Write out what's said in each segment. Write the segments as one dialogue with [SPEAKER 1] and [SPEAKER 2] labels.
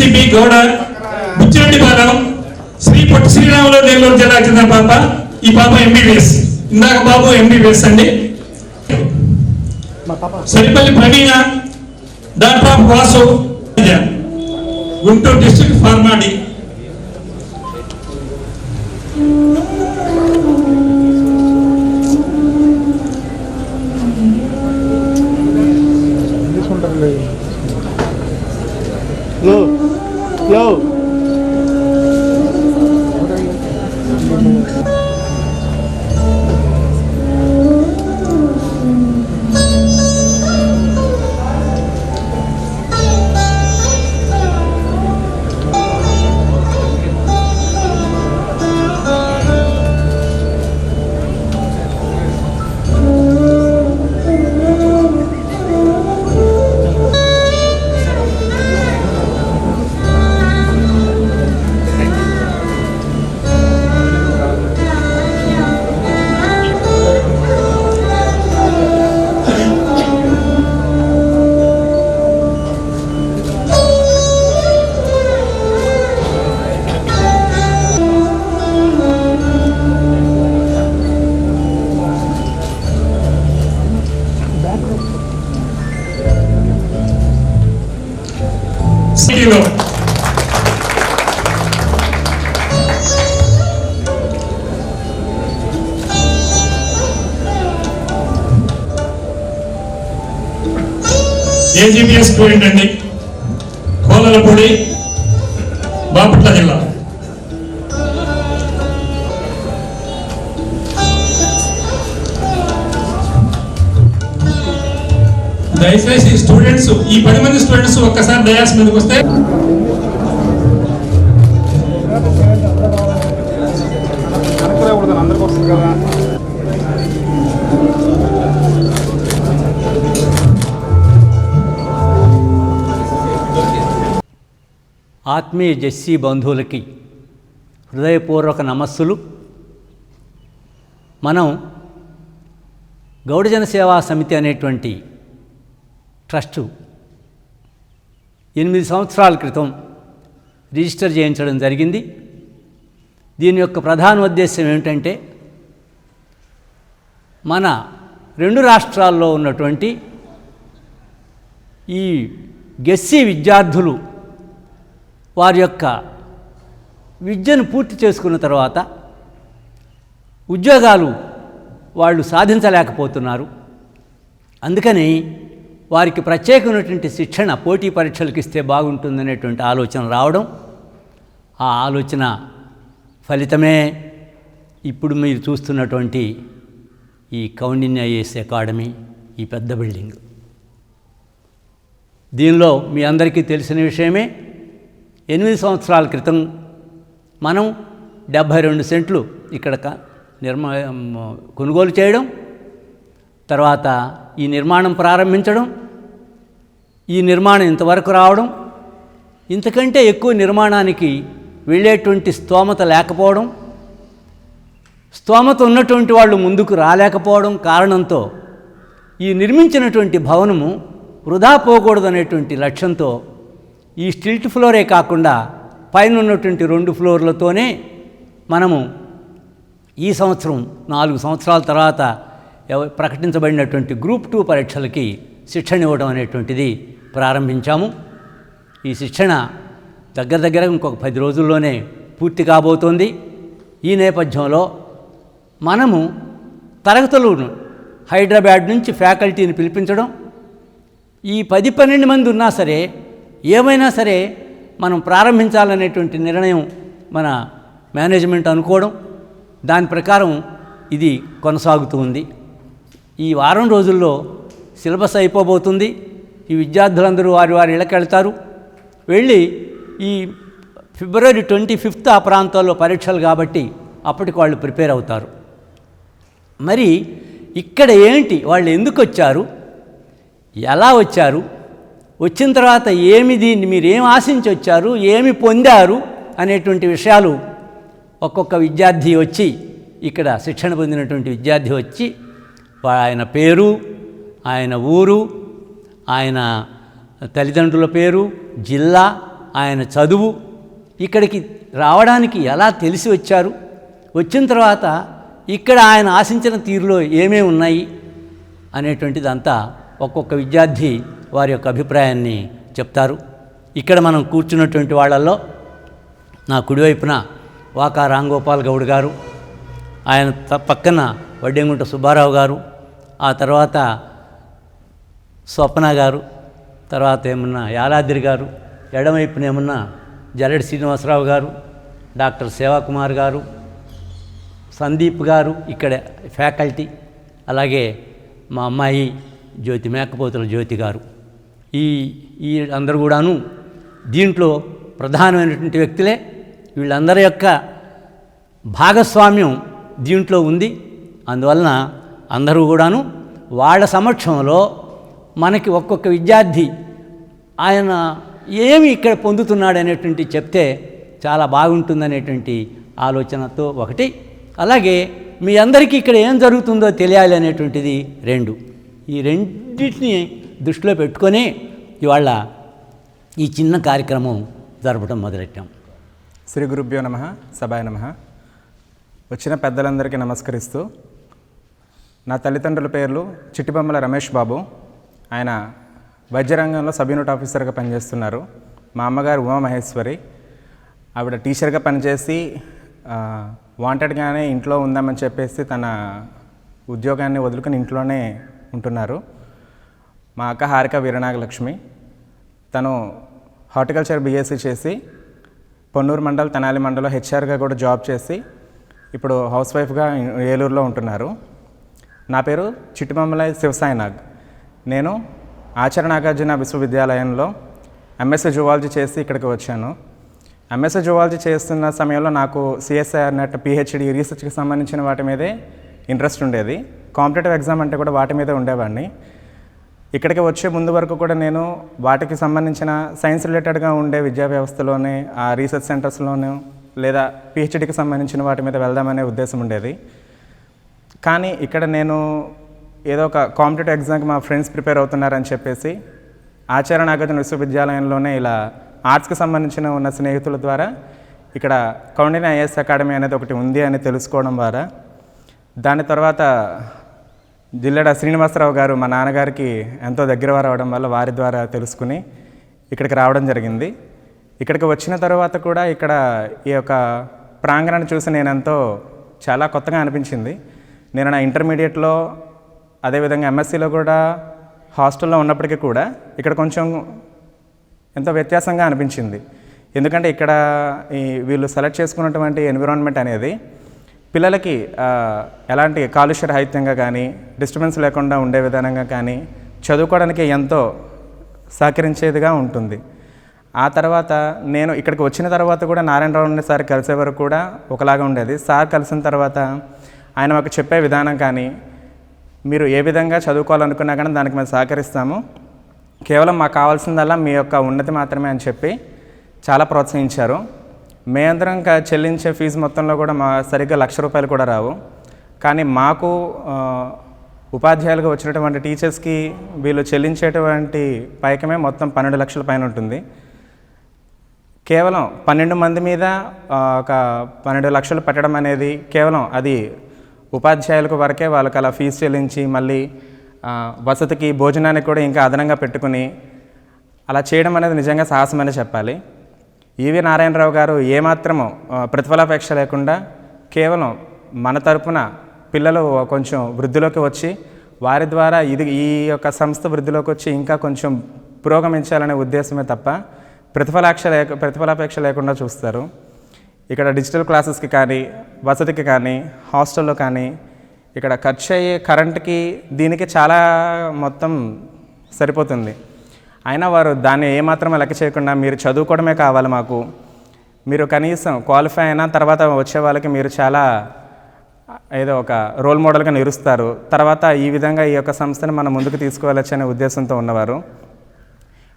[SPEAKER 1] DCP Gowda Buchireddy Balam Sri Potti Sriramulu Nellore జిల్లాకు చెందిన పాప ఈ పాప ఎంబీబీఎస్ ఇందాక బాబు ఎంబీబీఎస్ అండి. Saripalli Praveena doctor of Vasu Guntur district Pharm D student అండి. కోలలపూడి బాపట్ల జిల్లా. దయచేసి స్టూడెంట్స్ ఈ పది మంది స్టూడెంట్స్ ఒక్కసారి డయాస్ మీదకి వస్తే.
[SPEAKER 2] ఆత్మీయ జెస్సీ బంధువులకి హృదయపూర్వక నమస్సులు. మనం గౌడజన సేవా సమితి అనేటువంటి ట్రస్టు ఎనిమిది సంవత్సరాల క్రితం రిజిస్టర్ చేయించడం జరిగింది. దీని యొక్క ప్రధాన ఉద్దేశం ఏమిటంటే మన రెండు రాష్ట్రాల్లో ఉన్నటువంటి ఈ గెస్సీ విద్యార్థులు వారి యొక్క విద్యను పూర్తి చేసుకున్న తర్వాత ఉద్యోగాలు వాళ్ళు సాధించలేకపోతున్నారు. అందుకని వారికి ప్రత్యేకమైనటువంటి శిక్షణ పోటీ పరీక్షలకు ఇస్తే బాగుంటుందనేటువంటి ఆలోచన రావడం ఆ ఆలోచన ఫలితమే ఇప్పుడు మీరు చూస్తున్నటువంటి ఈ కౌండిన్య ఐఏఎస్ అకాడమీ ఈ పెద్ద బిల్డింగ్. దీనిలో మీ అందరికీ తెలిసిన విషయమే ఎనిమిది సంవత్సరాల క్రితం మనం డెబ్భై రెండు సెంట్లు ఇక్కడ నిర్మా కొనుగోలు చేయడం తర్వాత ఈ నిర్మాణం ప్రారంభించడం ఈ నిర్మాణం ఇంతవరకు రావడం ఇంతకంటే ఎక్కువ నిర్మాణానికి వెళ్ళేటువంటి స్తోమత లేకపోవడం స్తోమత ఉన్నటువంటి వాళ్ళు ముందుకు రాలేకపోవడం కారణంతో ఈ నిర్మించినటువంటి భవనము వృధా పోకూడదనేటువంటి లక్ష్యంతో ఈ స్టిల్ట్ ఫ్లోరే కాకుండా పైన ఉన్నటువంటి రెండు ఫ్లోర్లతోనే మనము ఈ సంవత్సరం నాలుగు సంవత్సరాల తర్వాత ప్రకటించబడినటువంటి గ్రూప్ టూ పరీక్షలకి శిక్షణ ఇవ్వడం అనేటువంటిది ప్రారంభించాము. ఈ శిక్షణ దగ్గర దగ్గర ఇంకొక పది రోజుల్లోనే పూర్తి కాబోతోంది. ఈ నేపథ్యంలో మనము తరగతులను హైదరాబాద్ నుంచి ఫ్యాకల్టీని పిలిపించడం ఈ పది పన్నెండు మంది ఉన్నా సరే ఏమైనా సరే మనం ప్రారంభించాలనేటువంటి నిర్ణయం మన మేనేజ్మెంట్ అనుకోవడం దాని ప్రకారం ఇది కొనసాగుతూ ఉంది. ఈ వారం రోజుల్లో సిలబస్ అయిపోబోతుంది. ఈ విద్యార్థులందరూ వారి వారి ఇళ్ళకి వెళ్తారు. వెళ్ళి ఈ ఫిబ్రవరి ట్వంటీ ఫిఫ్త్ ఆ ప్రాంతాల్లో పరీక్షలు కాబట్టి అప్పటికి వాళ్ళు ప్రిపేర్ అవుతారు. మరి ఇక్కడ ఏంటి? వాళ్ళు ఎందుకు వచ్చారు? ఎలా వచ్చారు? వచ్చిన తర్వాత ఏమి దీన్ని మీరు ఏం ఆశించి వచ్చారు ఏమి పొందారు అనేటువంటి విషయాలు ఒక్కొక్క విద్యార్థి వచ్చి ఇక్కడ శిక్షణ పొందినటువంటి విద్యార్థి వచ్చి ఆయన పేరు ఆయన ఊరు ఆయన తల్లిదండ్రుల పేరు జిల్లా ఆయన చదువు ఇక్కడికి రావడానికి ఎలా తెలిసి వచ్చారు? వచ్చిన తర్వాత ఇక్కడ ఆయన ఆశించిన తీరులో ఏమేమి ఉన్నాయి అనేటువంటిదంతా ఒక్కొక్క విద్యార్థి వారి యొక్క అభిప్రాయాన్ని చెప్తారు. ఇక్కడ మనం కూర్చున్నటువంటి వాళ్ళల్లో నా కుడివైపున వాకా రాంగోపాల్ గౌడ్ గారు ఆయన త- పక్కన వడ్డెంగుంట సుబ్బారావు గారు ఆ తర్వాత స్వప్న గారు తర్వాత ఏమన్నా యాలాద్రి గారు ఎడమవైపున ఏమన్నా జల్లెడి శ్రీనివాసరావు గారు డాక్టర్ సేవాకుమార్ గారు సందీప్ గారు ఇక్కడ ఫ్యాకల్టీ అలాగే మా అమ్మాయి జ్యోతి మేకపోతుల జ్యోతి గారు. ఈ ఈ అందరూ కూడాను దీంట్లో ప్రధానమైనటువంటి వ్యక్తులే. వీళ్ళందరి యొక్క భాగస్వామ్యం దీంట్లో ఉంది. అందువలన అందరూ కూడాను వాళ్ళ సమక్షంలో మనకి ఒక్కొక్క విద్యార్థి ఆయన ఏమి ఇక్కడ పొందుతున్నాడు అనేటువంటి చెప్తే చాలా బాగుంటుందనేటువంటి ఆలోచనతో ఒకటి. అలాగే మీ అందరికీ ఇక్కడ ఏం జరుగుతుందో తెలియాలి అనేటువంటిది రెండు. ఈ రెండింటిని దృష్టిలో పెట్టుకొని ఇవాళ ఈ చిన్న కార్యక్రమం జరపడం మొదలెట్టాం.
[SPEAKER 3] శ్రీ గురుభ్యో నమ సభాయ నమ. వచ్చిన పెద్దలందరికీ నమస్కరిస్తూ నా తల్లిదండ్రుల పేర్లు చిట్టిబొమ్మల రమేష్ బాబు. ఆయన వైద్యరంగంలో సబ్ యూనిట్ ఆఫీసర్గా పనిచేస్తున్నారు. మా అమ్మగారు ఉమామహేశ్వరి. ఆవిడ టీచర్గా పనిచేసి వాంటెడ్గానే ఇంట్లో ఉందామని చెప్పేసి తన ఉద్యోగాన్ని వదులుకొని ఇంట్లోనే ఉంటున్నారు. మా అక్క హారిక వీరనాగలక్ష్మి. తను హార్టికల్చర్ బీఎస్సీ చేసి పొన్నూరు మండల్ తెనాలి మండలం హెచ్ఆర్గా కూడా జాబ్ చేసి ఇప్పుడు హౌస్ వైఫ్గా ఏలూరులో ఉంటున్నారు. నా పేరు చిట్టుమమ్మల శివసాయినాగ్. నేను ఆచార్య నాగార్జున విశ్వవిద్యాలయంలో ఎంఎస్సీ జువాలజీ చేసి ఇక్కడికి వచ్చాను. ఎంఎస్సీ జువాలజీ చేస్తున్న సమయంలో నాకు సిఎస్ఐఆర్ నెట్ పిహెచ్డి రీసెర్చ్కి సంబంధించిన వాటి మీదే ఇంట్రెస్ట్ ఉండేది. కాంపిటేటివ్ ఎగ్జామ్ అంటే కూడా వాటి మీదే ఉండేవాడిని. ఇక్కడికి వచ్చే ముందు వరకు కూడా నేను వాటికి సంబంధించిన సైన్స్ రిలేటెడ్గా ఉండే విద్యా వ్యవస్థలోనే ఆ రీసెర్చ్ సెంటర్స్లోనూ లేదా పిహెచ్డికి సంబంధించిన వాటి మీద వెళ్దామనే ఉద్దేశం ఉండేది. కానీ ఇక్కడ నేను ఏదో ఒక కాంపిటేటివ్ ఎగ్జామ్కి మా ఫ్రెండ్స్ ప్రిపేర్ అవుతున్నారని చెప్పేసి ఆచార్య నాగార్జున విశ్వవిద్యాలయంలోనే ఇలా ఆర్ట్స్కి సంబంధించిన ఉన్న స్నేహితుల ద్వారా ఇక్కడ కౌండిన్య ఐఎస్ అకాడమీ అనేది ఒకటి ఉంది అని తెలుసుకోవడం ద్వారా దాని తర్వాత జిల్లెడ శ్రీనివాసరావు గారు మా నాన్నగారికి ఎంతో దగ్గర వారు అవడం వల్ల వారి ద్వారా తెలుసుకుని ఇక్కడికి రావడం జరిగింది. ఇక్కడికి వచ్చిన తర్వాత కూడా ఇక్కడ ఈ యొక్క ప్రాంగణాన్ని చూసి నేను ఎంతో చాలా కొత్తగా అనిపించింది. నేను నా ఇంటర్మీడియట్లో అదేవిధంగా ఎంఎస్సిలో కూడా హాస్టల్లో ఉన్నప్పటికీ కూడా ఇక్కడ కొంచెం ఎంతో వ్యత్యాసంగా అనిపించింది. ఎందుకంటే ఇక్కడ ఈ వీళ్ళు సెలెక్ట్ చేసుకున్నటువంటి ఎన్విరాన్మెంట్ అనేది పిల్లలకి ఎలాంటి కాలుష్య రహితంగా కానీ డిస్టర్బెన్స్ లేకుండా ఉండే విధానంగా కానీ చదువుకోవడానికి ఎంతో సహకరించేదిగా ఉంటుంది. ఆ తర్వాత నేను ఇక్కడికి వచ్చిన తర్వాత కూడా నారాయణరావు సార్ కలిసే వరకు కూడా ఒకలాగా ఉండేది. సార్ కలిసిన తర్వాత ఆయన మాకు చెప్పే విధానం కానీ మీరు ఏ విధంగా చదువుకోవాలనుకున్నా కానీ దానికి మేము సహకరిస్తాము. కేవలం మాకు కావాల్సిందల్లా మీ యొక్క ఉన్నతి మాత్రమే అని చెప్పి చాలా ప్రోత్సహించారు. మేమందరం ఇంకా చెల్లించే ఫీజు మొత్తంలో కూడా మా సరిగ్గా లక్ష రూపాయలు కూడా రావు. కానీ మాకు ఉపాధ్యాయులుగా వచ్చినటువంటి టీచర్స్కి వీళ్ళు చెల్లించేటువంటి పైకమే మొత్తం పన్నెండు లక్షల పైన ఉంటుంది. కేవలం పన్నెండు మంది మీద ఒక పన్నెండు లక్షలు పెట్టడం అనేది కేవలం అది ఉపాధ్యాయులకు వరకే వాళ్ళకి అలా ఫీజు చెల్లించి మళ్ళీ వసతికి భోజనానికి కూడా ఇంకా అదనంగా పెట్టుకుని అలా చేయడం అనేది నిజంగా సాహసమనే చెప్పాలి. ఈవి నారాయణరావు గారు ఏమాత్రము ప్రతిఫలాపేక్ష లేకుండా కేవలం మన తరపున పిల్లలు కొంచెం వృద్ధిలోకి వచ్చి వారి ద్వారా ఇది ఈ యొక్క సంస్థ వృద్ధిలోకి వచ్చి ఇంకా కొంచెం పురోగమించాలనే ఉద్దేశమే తప్ప ప్రతిఫలాక్ష లేక ప్రతిఫలాపేక్ష లేకుండా చూస్తారు. ఇక్కడ డిజిటల్ క్లాసెస్కి కానీ వసతికి కానీ హాస్టల్లో కానీ ఇక్కడ ఖర్చు అయ్యే కరెంట్కి దీనికి చాలా మొత్తం సరిపోతుంది. అయినా వారు దాన్ని ఏమాత్రం లెక్క చేయకుండా మీరు చదువుకోవడమే కావాలి మాకు. మీరు కనీసం క్వాలిఫై అయిన తర్వాత వచ్చే వాళ్ళకి మీరు చాలా ఏదో ఒక రోల్ మోడల్గా నిరుస్తారు తర్వాత ఈ విధంగా ఈ యొక్క సంస్థను మనం ముందుకు తీసుకువెళ్ళచ్చు అనే ఉద్దేశంతో ఉన్నవారు.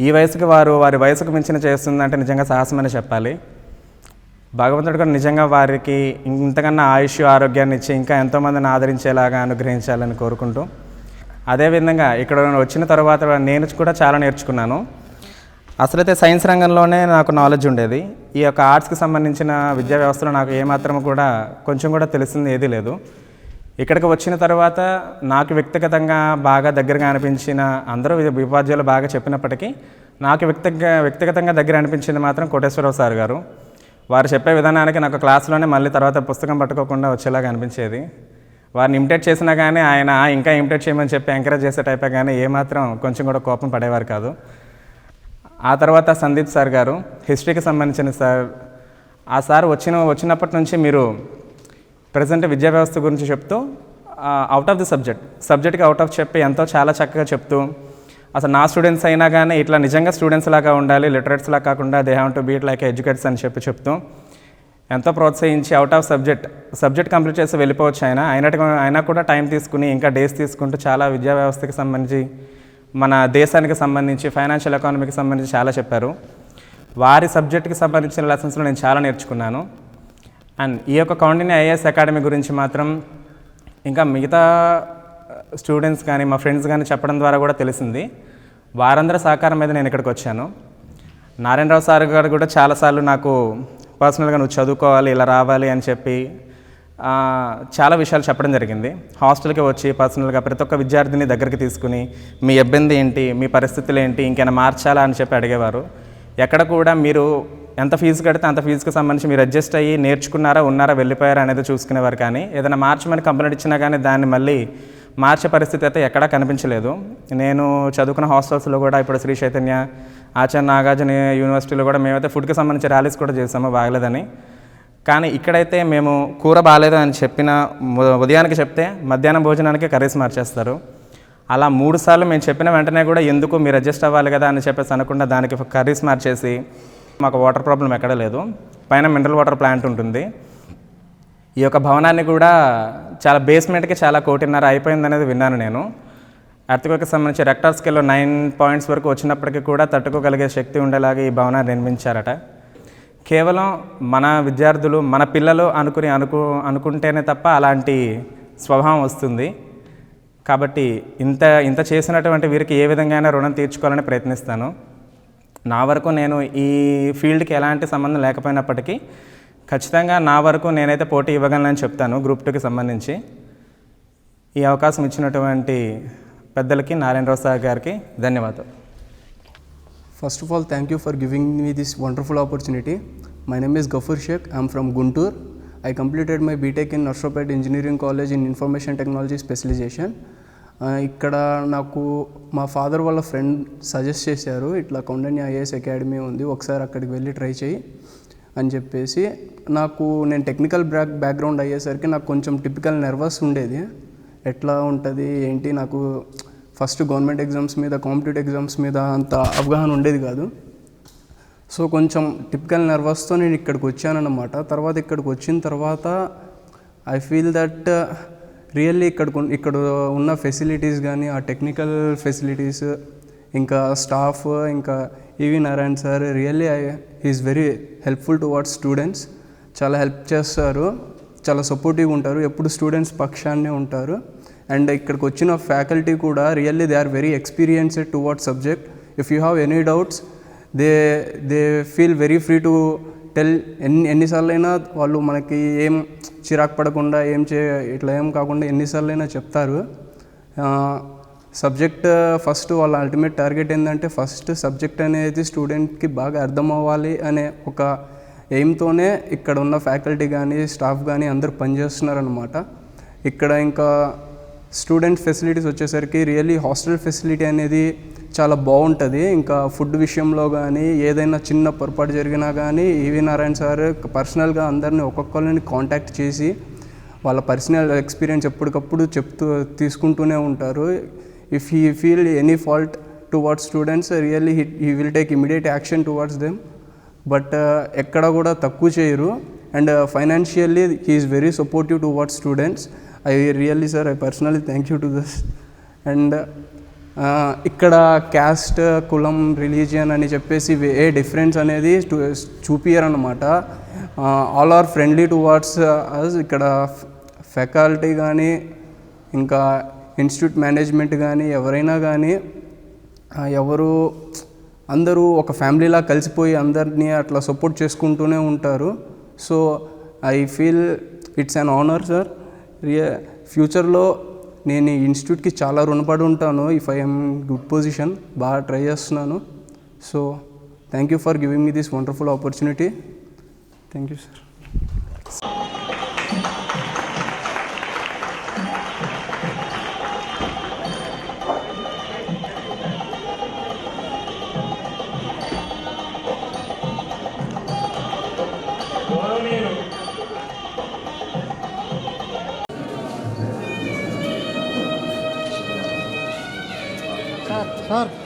[SPEAKER 3] ఈ వయసుకి వారు వారి వయసుకు మించిన చేస్తుందంటే నిజంగా సాహసమని చెప్పాలి. భగవంతుడు కూడా నిజంగా వారికి ఇంతకన్నా ఆయుష్ ఆరోగ్యాన్ని ఇచ్చి ఇంకా ఎంతోమందిని ఆదరించేలాగా అనుగ్రహించాలని కోరుకుంటూ అదేవిధంగా ఇక్కడ వచ్చిన తర్వాత నేను కూడా చాలా నేర్చుకున్నాను. అసలైతే సైన్స్ రంగంలోనే నాకు నాలెడ్జ్ ఉండేది. ఈ యొక్క ఆర్ట్స్కి సంబంధించిన విద్యా వ్యవస్థలో నాకు ఏమాత్రం కూడా కొంచెం కూడా తెలిసింది ఏదీ లేదు. ఇక్కడికి వచ్చిన తర్వాత నాకు వ్యక్తిగతంగా బాగా దగ్గరగా అనిపించిన అందరూ ఉపాధ్యాయులు బాగా చెప్పినప్పటికీ నాకు వ్యక్తిగ వ్యక్తిగతంగా దగ్గర అనిపించింది మాత్రం కోటేశ్వరరావు సార్ గారు. వారు చెప్పే విధానానికి నాకు క్లాస్లోనే మళ్ళీ తర్వాత పుస్తకం పట్టుకోకుండా వచ్చేలాగా అనిపించేది. వారిని ఇమిటేట్ చేసినా కానీ ఆయన ఇంకా ఇమిటేట్ చేయమని చెప్పి ఎంకరేజ్ చేసే టైపే కానీ ఏమాత్రం కొంచెం కూడా కోపం పడేవారు కాదు. ఆ తర్వాత సందీప్ సార్ గారు హిస్టరీకి సంబంధించిన సార్ ఆ సార్ వచ్చిన వచ్చినప్పటి నుంచి మీరు ప్రజెంట్ విద్యా వ్యవస్థ గురించి చెప్తూ అవుట్ ఆఫ్ ది సబ్జెక్ట్ సబ్జెక్ట్కి అవుట్ ఆఫ్ చెప్పి ఎంతో చాలా చక్కగా చెప్తూ అసలు నా స్టూడెంట్స్ అయినా కానీ ఇట్లా నిజంగా స్టూడెంట్స్ లాగా ఉండాలి లిటరేట్స్ లాగా కాకుండా they have to beat like educates అని చెప్పి చెప్తూ ఎంతో ప్రోత్సహించి out of subject subject complete చేసి వెళ్ళిపోవచ్చు ఆయన. అయినట్టు అయినా కూడా టైం తీసుకుని ఇంకా డేస్ తీసుకుంటూ చాలా విద్యా వ్యవస్థకి సంబంధించి మన దేశానికి సంబంధించి ఫైనాన్షియల్ ఎకానమీకి సంబంధించి చాలా చెప్పారు. వారి సబ్జెక్ట్కి సంబంధించిన లెసన్స్లో నేను చాలా నేర్చుకున్నాను. అండ్ ఈ యొక్క కౌండిని ఐఏఎస్ అకాడమీ గురించి మాత్రం ఇంకా మిగతా uh, స్టూడెంట్స్ కానీ మా ఫ్రెండ్స్ కానీ చెప్పడం ద్వారా కూడా తెలిసింది. వారందరి సహకారం మీద నేను ఇక్కడికి వచ్చాను. నారాయణరావు సార్ గారు కూడా చాలాసార్లు నాకు పర్సనల్గా నువ్వు చదువుకోవాలి ఇలా రావాలి అని చెప్పి చాలా విషయాలు చెప్పడం జరిగింది. హాస్టల్కి వచ్చి పర్సనల్గా ప్రతి ఒక్క విద్యార్థిని దగ్గరికి తీసుకుని మీ ఇబ్బంది ఏంటి మీ పరిస్థితులు ఏంటి ఇంకేమైనా మార్చాలా అని చెప్పి అడిగేవారు. ఎక్కడ కూడా మీరు ఎంత ఫీజు కడితే అంత ఫీజుకి సంబంధించి మీరు అడ్జస్ట్ అయ్యి నేర్చుకున్నారా ఉన్నారా వెళ్ళిపోయారా అనేది చూసుకునేవారు కానీ ఏదైనా మార్చమని కంప్లైంట్ ఇచ్చినా కానీ దాన్ని మళ్ళీ మార్చే పరిస్థితి అయితే ఎక్కడా కనిపించలేదు. నేను చదువుకున్న హాస్టల్స్లో కూడా ఇప్పుడు శ్రీ చైతన్య ఆచార్య నాగార్జున యూనివర్సిటీలో కూడా మేమైతే ఫుడ్కి సంబంధించి ర్యాలీస్ కూడా చేసాము బాగలేదని. కానీ ఇక్కడైతే మేము కూర బాగాలేదు అని చెప్పిన ఉదయానికి చెప్తే మధ్యాహ్నం భోజనానికి కర్రీస్ మార్చేస్తారు. అలా మూడు సార్లు మేము చెప్పిన వెంటనే కూడా ఎందుకు మీరు అడ్జస్ట్ అవ్వాలి కదా అని చెప్పేసి అనకుండా దానికి కర్రీస్ మార్చేసి మాకు వాటర్ ప్రాబ్లం ఎక్కడ లేదు. పైన మినరల్ వాటర్ ప్లాంట్ ఉంటుంది. ఈ యొక్క భవనాన్ని కూడా చాలా బేస్మెంట్కి చాలా కోటిన్నర అయిపోయింది అనేది విన్నాను నేను. అర్థకు సంబంధించి రెక్టార్ స్కేల్లో నైన్ పాయింట్స్ వరకు వచ్చినప్పటికీ కూడా తట్టుకోగలిగే శక్తి ఉండేలాగా ఈ భవనాన్ని నిర్మించారట. కేవలం మన విద్యార్థులు మన పిల్లలు అనుకుని అనుకు అనుకుంటేనే తప్ప అలాంటి స్వభావం వస్తుంది. కాబట్టి ఇంత ఇంత చేసినటువంటి వీరికి ఏ విధంగా రుణం తీర్చుకోవాలని ప్రయత్నిస్తాను. నా వరకు నేను ఈ ఫీల్డ్కి ఎలాంటి సంబంధం లేకపోయినప్పటికీ ఖచ్చితంగా నా వరకు నేనైతే పోటీ ఇవ్వగలనని చెప్తాను గ్రూప్ టూకి సంబంధించి. ఈ అవకాశం ఇచ్చినటువంటి పెద్దలకి నారాయణరావు సార్ గారికి ధన్యవాదాలు.
[SPEAKER 4] First of all thank you for giving me this wonderful opportunity my name is Gafoor Shaik I'm from Guntur I completed my BTech in Narsopet engineering college in information technology specialization ఇక్కడ నాకు మా father వాళ్ళ friend suggest చేశారు ఇట్లా Kaundanya IAS academy ఉంది ఒకసారి అక్కడికి వెళ్ళి ట్రై చేయి అని చెప్పేసి. నాకు నేను టెక్నికల్ బ్యాక్ బ్యాక్గ్రౌండ్ అయ్యేసరికి నాకు కొంచెం టిపికల్ నర్వస్ ఉండేది. ఎట్లా ఉంటుంది ఏంటి నాకు ఫస్ట్ గవర్నమెంట్ ఎగ్జామ్స్ మీద కాంపిటేటివ్ ఎగ్జామ్స్ మీద అంత అవగాహన ఉండేది కాదు. సో కొంచెం టిపికల్ నర్వస్తో నేను ఇక్కడికి వచ్చానన్నమాట. తర్వాత ఇక్కడికి వచ్చిన తర్వాత ఐ ఫీల్ దట్ రియల్లీ ఇక్కడ ఇక్కడ ఉన్న ఫెసిలిటీస్ కానీ ఆ టెక్నికల్ ఫెసిలిటీస్ ఇంకా స్టాఫ్ ఇంకా E V Narayan sir really I is very helpful towards students చాలా హెల్ప్ చేస్తారు. చాలా సపోర్టివ్గా ఉంటారు. ఎప్పుడు స్టూడెంట్స్ పక్షాన్నే ఉంటారు. అండ్ ఇక్కడికి వచ్చిన ఫ్యాకల్టీ కూడా really they are very experienced towards subject. If you have any doubts they they feel very free to tell ఎన్ని ఎన్నిసార్లు అయినా వాళ్ళు మనకి ఏం చిరాకు పడకుండా ఏం చే ఇట్లా ఏం కాకుండా ఎన్నిసార్లు అయినా చెప్తారు సబ్జెక్ట్ ఫస్ట్ వాళ్ళ అల్టిమేట్ టార్గెట్ ఏంటంటే ఫస్ట్ సబ్జెక్ట్ అనేది స్టూడెంట్కి బాగా అర్థం అవ్వాలి అనే ఒక ఎయిమ్తోనే ఇక్కడ ఉన్న ఫ్యాకల్టీ కానీ స్టాఫ్ కానీ అందరూ పనిచేస్తున్నారనమాట ఇక్కడ ఇంకా స్టూడెంట్ ఫెసిలిటీస్ వచ్చేసరికి రియల్లీ హాస్టల్ ఫెసిలిటీ అనేది చాలా బాగుంటుంది. ఇంకా ఫుడ్ విషయంలో కానీ ఏదైనా చిన్న పొరపాటు జరిగినా కానీ ఈవి నారాయణ సార్ పర్సనల్గా అందరిని ఒక్కొక్కరిని కాంటాక్ట్ చేసి వాళ్ళ పర్సనల్ ఎక్స్పీరియన్స్ ఎప్పటికప్పుడు చెప్తూ తీసుకుంటూనే ఉంటారు. If he feel any fault towards students really he he will take immediate action towards them. But ఎక్కడ కూడా తక్కువ చేయరు. And financially he is very supportive towards students. I really sir I personally thank you to this and ఇక్కడ caste కులం religion అని చెప్పేసి ఏ difference అనేది చూపియరనమాట all are friendly towards us ఇక్కడ ఫ్యాకల్టీ కానీ ఇంకా ఇన్స్టిట్యూట్ మేనేజ్మెంట్ కానీ ఎవరైనా కానీ ఎవరు అందరూ ఒక ఫ్యామిలీలా కలిసిపోయి అందరినీ అట్లా సపోర్ట్ చేసుకుంటూనే ఉంటారు. So I feel it's an honour sir Riya ఫ్యూచర్లో నేను ఈ ఇన్స్టిట్యూట్కి చాలా రుణపడి ఉంటాను. ఇఫ్ ఐఎమ్ గుడ్ పొజిషన్ బాగా ట్రై చేస్తున్నాను. So thank you for giving me this wonderful opportunity thank you sir
[SPEAKER 5] sir sir